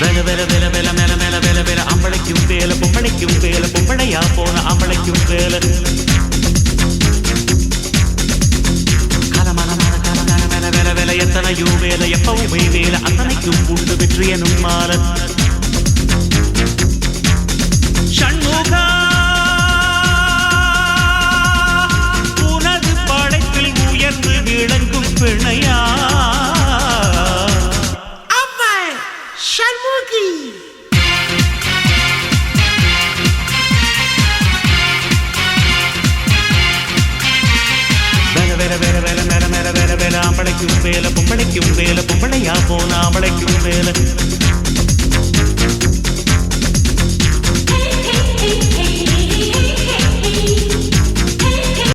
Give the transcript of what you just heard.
வேலை வேலை வேலை வேலை மேல மேல வேலை வேலை. அம்பளைக்கும் வேலை பொம்பளைக்கும் வேலை பொம்பளையா போன அம்பளைக்கும் வேலை. எத்தனையும் வேலை எப்பவுமே வேலை. அத்தனைக்கும் உண்டு வெற்றி எனும் மாலை ഷൺമുഖി ആമ്പളയ്ക്കും വേല പൊമ്പളയ്ക്കും വേല പൊമ്പളയാ പോന്ന ആമ്പളയ്ക്കും വേല.